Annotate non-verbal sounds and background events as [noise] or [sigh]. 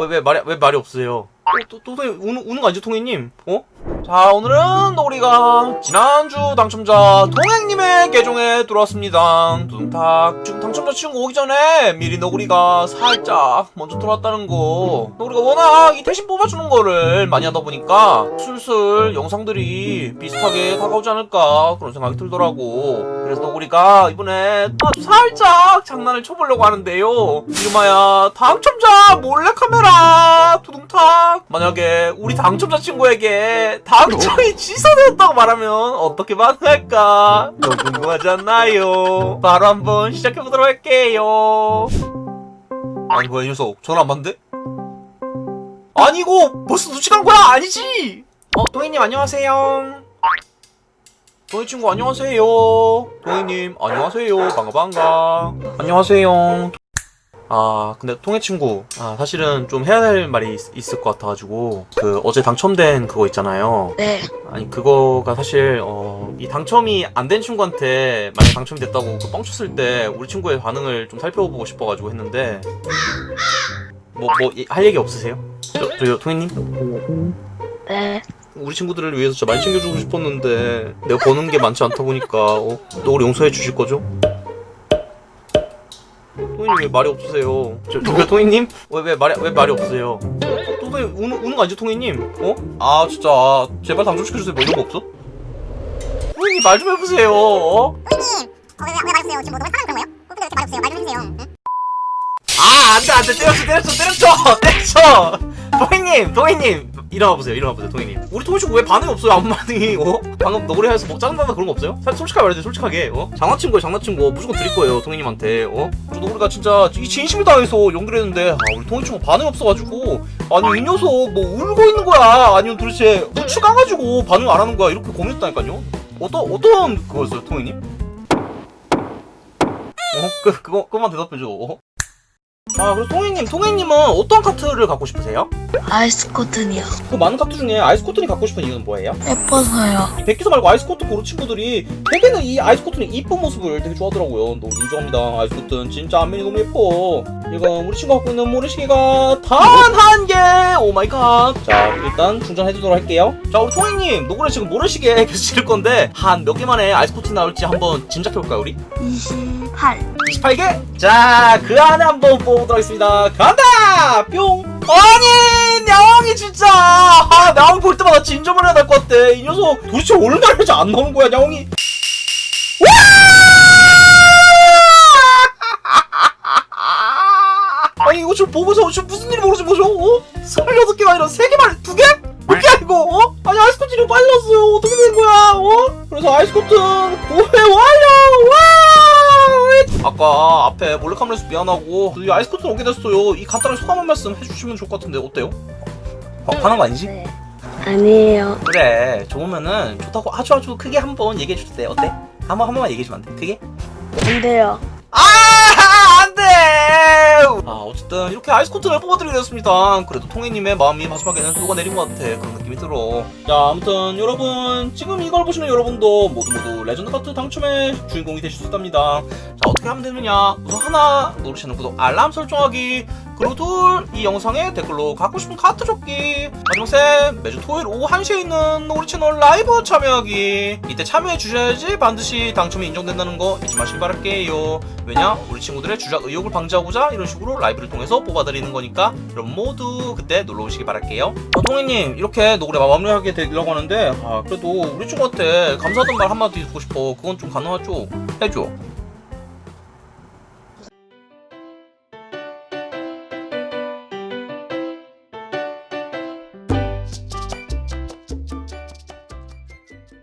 왜, 왜 말이, 왜 말이 없으세요? 어, 또, 또, 또 우는, 우는 거 아니죠, 통행님? 어? 자, 오늘은 우리가 지난주 당첨자 통행님의 계정에 들어왔습니다. 둔탁. 지금 당첨자 친구 오기 전에 미리 너구리가 살짝 먼저 들어왔다는 거. 너구리가 워낙 이 대신 뽑아주는 거를 많이 하다 보니까 슬슬 영상들이 비슷하게 다가오지 않을까 그런 생각이 들더라고. 그래서 너구리가 이번에 아주 살짝 장난을 쳐보려고 하는데요. 이름하여 당첨자 몰래카메라 두둥탁. 만약에 우리 당첨자 친구에게 당첨이 취소되었다고 말하면 어떻게 반응할까? 너무 궁금하지 않나요? 바로 한번 시작해보도록 할게요. 아니 뭐야 이 녀석 전화 안 받는데? 아니 이거 벌써 간 거야? 아니지? 어 도희님 안녕하세요. 도희 친구 안녕하세요. 도희님 안녕하세요. 반가 반가. 안녕하세요. 아 근데 통해 친구 아 사실은 좀 해야 될 말이 있, 있을 것 같아가지고 그 어제 당첨된 그거 있잖아요 네. 아니 그거가 사실 어, 이 당첨이 안 된 친구한테 만약 당첨이 됐다고 그 뻥쳤을 때 우리 친구의 반응을 좀 살펴보고 싶어가지고 했는데 뭐 뭐 할 얘기 없으세요? 저, 저요 통해님 네. 우리 친구들을 위해서 진짜 많이 챙겨주고 싶었는데 내가 버는 게 많지 않다 보니까 어, 너 우리 용서해 주실 거죠? 토이님 왜 말이 없으세요? 저, 저기요 토이님? 왜, 왜 말이, 왜 말이 없으세요? 또 우는, 우는 거 아니죠 토이님? 어? 아 진짜 아, 제발 당첨시켜주세요 뭐 이런 거 없어? 토이님 말 좀 해보세요 어? 선생님, 어, 왜, 왜 말없어요? 지금 뭐 너무 사랑 그런 거예요? 이렇게 말없어요? 말 좀 해주세요. 응? 아 안 돼 안 돼 때렸어 때렸어 때렸어 [laughs] 때렸어 토이님 토이님 일어나 보세요 일어나 보세요 토이님 우리 친구 왜 반응이 없어요 아무 반응이 어? 방금 해서 뭐 짜증나다 그런 거 없어요? 사- 솔직하게 말해주세요 솔직하게 어? 장난친 거예요 장난친 거 무조건 드릴 거예요 토이님한테 어? 저 너구리가 진짜 이 진심을 다해서 연결했는데 아 우리 토이 친구 반응이 없어가지고 아니 이 녀석 뭐 울고 있는 거야 아니면 도대체 우측 가가지고 반응 안 하는 거야 이렇게 고민했다니까요 어떤 어떤 그거였어요 토이님? 어? 그, 그거, 그것만 대답해줘. 어? 아, 그래서 통행님, 통행님은 어떤 카트를 갖고 싶으세요? 아이스 코튼이요. 그 많은 카트 중에 아이스 코튼이 갖고 싶은 이유는 뭐예요? 예뻐서요. 이 백기사 말고 아이스 코튼 고르 친구들이 되게는 이 아이스 코튼의 이쁜 모습을 되게 좋아하더라고요. 너무 인정합니다. 아이스 코튼 진짜 안면이 너무 예뻐. 이건 우리 친구가 갖고 있는 모래시계가 단 한 개! 오 마이 갓. 자, 일단 충전해주도록 할게요. 자, 우리 통행님, 노그래 지금 모래시계 계속 찍을 건데 한 몇 개 만에 아이스 코튼 나올지 한번 짐작해볼까요, 우리? 28. 28개? 자, 그 안에 한번 뽑아보도록 하겠습니다. 간다! 뿅! 아니, 냐옹이 진짜! 아, 냐옹 볼 때마다 진정을 해야 될것 같아. 이 녀석 도대체 얼마나 해안 나오는 거야, 냐옹이. 와! 아니, 이거 지금 보고서 지금 무슨 일이 벌어진 거죠? 어? 28개가 아니라 3개만, 2개? 몇 개야, 이거? 어? 아니, 아이스코튼이 빨랐어요. 어떻게 된 거야? 어? 그래서 아이스코튼 구해 완료! 와! 아까 앞에 몰래카메라에서 미안하고 이 아이스코튼 오게 됐어요. 이 간단한 소감 한 말씀 해주시면 좋을 것 같은데 어때요? 어, 화난 거 아니지? 네. 아니에요. 그래 좋으면은 좋다고 아주 아주 크게 한 번 얘기해 줄 때 어때? 한번 한 번만 얘기해 주면 안 돼? 크게? 안 돼요. 아 안돼! 아 어쨌든 이렇게 아이스코트를 뽑아드리게 됐습니다. 그래도 통행님의 마음이 마지막에는 녹아내린 것 같아 그런 느낌이 들어. 자 아무튼 여러분 지금 이걸 보시는 여러분도 모두 모두 레전드 카트 당첨의 주인공이 되실 수 있답니다. 자 어떻게 하면 되느냐? 우선 하나 누르시는 구독 알람 설정하기. 그리고 둘, 이 영상에 댓글로 갖고 싶은 카트 줬기. 마지막 셋, 매주 토요일 오후 1시에 있는 우리 채널 라이브 참여하기. 이때 참여해 주셔야지 반드시 당첨이 인정된다는 거 잊지 마시기 바랄게요. 왜냐? 우리 친구들의 주작 의혹을 방지하고자 이런 식으로 라이브 를 통해서 뽑아드리는 거니까 여러분 모두 그때 놀러 오시기 바랄게요. 아, 동희님, 이렇게 노래 마무리하게 되려고 하는데, 아, 그래도 우리 친구한테 감사하던 말 한마디 듣고 싶어. 그건 좀 가능하죠? 해줘.